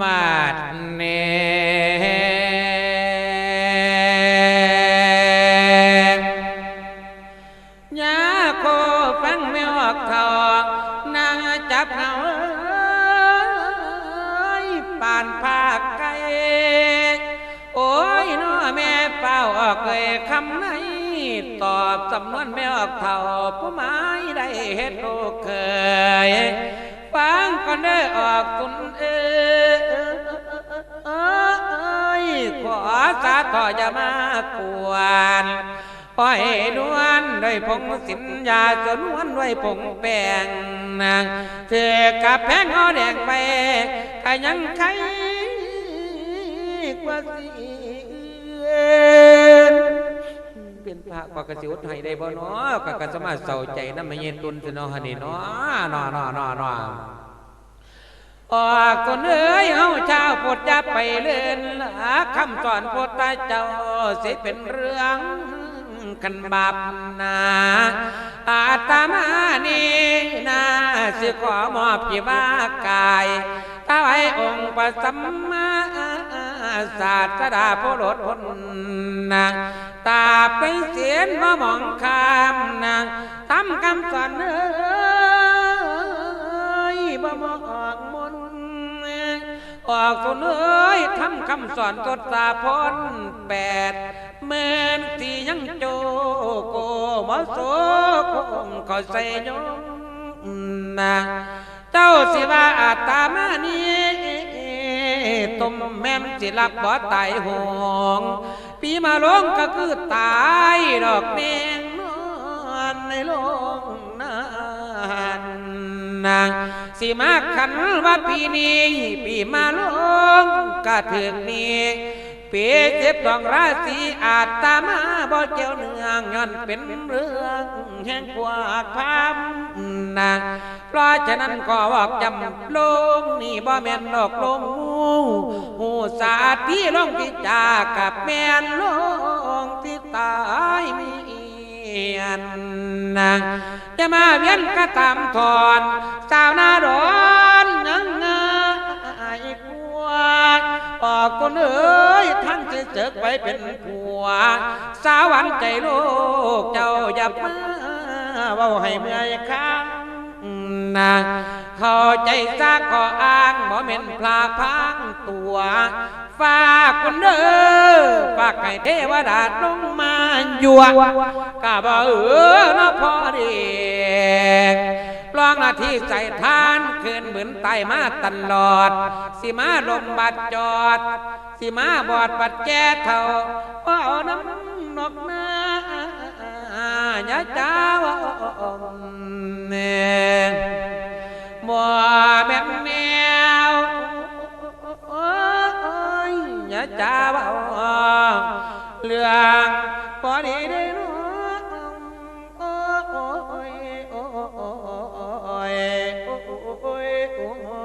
มาดเนยาโคฟังไม่ออกทองนางจับเอาเอ้ป่านภาคไกลโอ้ยน้อแม่เป้าออกเลยคำไหนตอบสำนวนไม่ออกเท่าผู้ไม้ได้เฮ็ดลูกเคย ก่อนเด้อออกตุนเอ้ยขอสาต่ออย่ามากวนปล่อยนวลด้วยผงสินยาจนวนด้วยผงแป้งนางเธอกับแพงเอาแดงไปก็ยังใครกว่าสิเป็นพระปกสิวดให้ได้บ่เนาะก็ก็สมาเศร้าใจนำไม่เย็นตุนสิเนาะหั่นนี่เนาะนาะเนาะเนาะเน ออกตนเอ้ยเฮาเจ้าโปรดจะไปเล่นหาคำสอนโปรดตาเจ้าสิเป็นเรื่องกันบาปนาอาตมานี่นาสิขอมอบจีวากายถวายองค์พระสัมมาศาสดาผู้ลดพ้นนางตาไปเสียนมามองคามนางทำคำสอนเอ้ ออกสุนเอ้ยทำคำสอนตดตาพนแปดเมื่นที่ยังโจโกมโสคงขอใส่ยงนะเจ้าสิว่าอาตามานี้ต้มแม่มสิรับบ่ตายหงปีมาลงก็คือตายดอกแมงนอนในลงนั้นนาง สิมาขันว่าปีนี้ ปีมาลงก็ถึงนี้ปีเจ็บดองราศีอาจตามาบ่เกี่ยวเนืองย้อนเป็นเรื่องแห่งกวาพามนางเพราะฉะนั้นก็บอกจำลงนี่บ่แม่นดอกลงหูสาที่ลงที่จากับแม่นลงที่ตายมีอันนางจะมาเวียนก็ตามถอน สาวนาดอนนังงายกลัวออกคนเอ้ยทั้งจะเจอไปเป็นผัว สาวหวันใจลูกเจ้าอย่ามาเว้าให้เมื่อยค้างนะเข้าใจซากขออ้างหมอเม็นพลาพังตัวฝากคนเด้อฝากให้เทวดาลงมายั่วกะบ่เออนะพอดี ที่ใส่ทานคืนเหมือนไตมาตลอด สิมาลมบัดจอด สิมาบอดปัดแก่เท่าว่าเอาน้ำนกนาย่าจ้าวเนมัวแม่แนวโอ้ยอย่าจ้าวเรื่องพอดีเด้ Oh.